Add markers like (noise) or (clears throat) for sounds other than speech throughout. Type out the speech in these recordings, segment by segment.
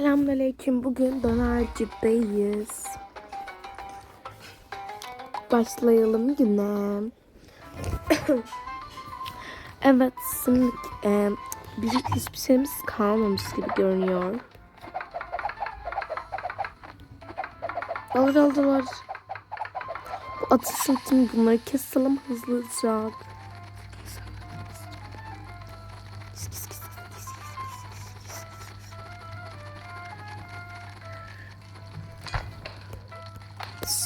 Selamünaleyküm. Bugün dönercideyiz. Başlayalım güne. (coughs) evet, şimdi e, bizim hiçbir şeyimiz kalmamış gibi görünüyor. Alır alır. Bu atışın için bunları keselim hızlıca.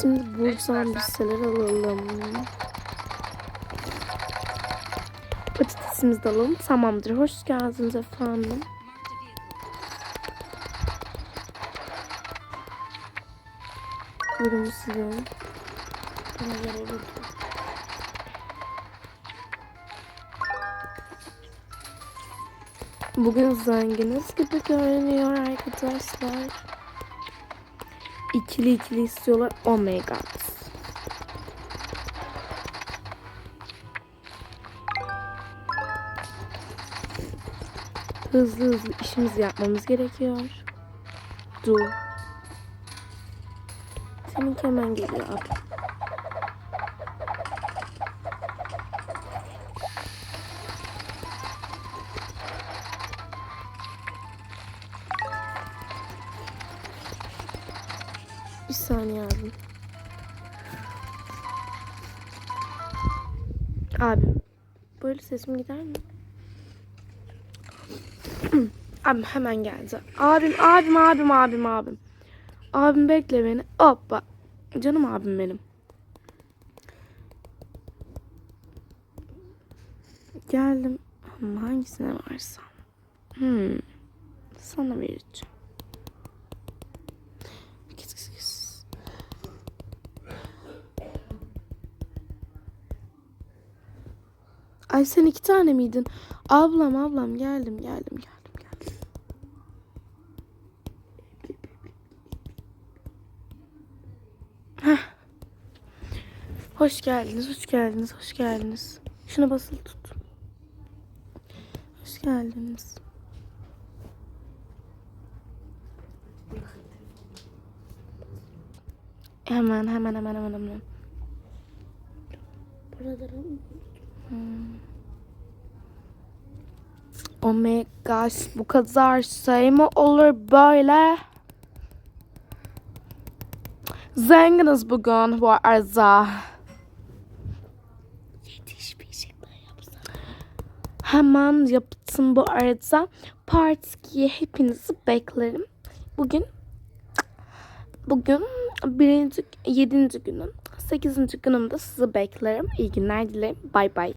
Şimdi buradan bir şeyler alalım. Patatesimizi de alalım. Tamamdır. Hoş geldiniz efendim. Buyurun size. Bana verelim. Bugün zenginiz gibi görünüyor arkadaşlar. İkili ikili istiyorlar. Oh my god. Hızlı hızlı işimizi yapmamız gerekiyor. Dur. Seninki hemen geliyor abi. Bir saniye abi. Abi. Böyle sesim gider mi? (clears throat) abim hemen geldi. Abim, abim, abim, abim, abim. Abim bekle beni. Hoppa. Canım abim benim. Geldim. Hangisine varsam? Hmm. Sana vereceğim. Ay sen iki tane miydin? Ablam ablam geldim geldim geldim geldim. Heh. Hoş geldiniz, hoş geldiniz, hoş geldiniz. Şuna basılı tut. Hoş geldiniz. Hemen hemen hemen hemen hemen. Hmm. Oh my gosh bu kadar şey mi olur böyle? Zenginiz bugün bu arada. Yapsana. Hemen yaptım bu arada. Partiye hepinizi beklerim. Bugün bugün birinci, yedinci günüm, sekizinci günümde sizi beklerim. İyi günler dilerim. Bay bay.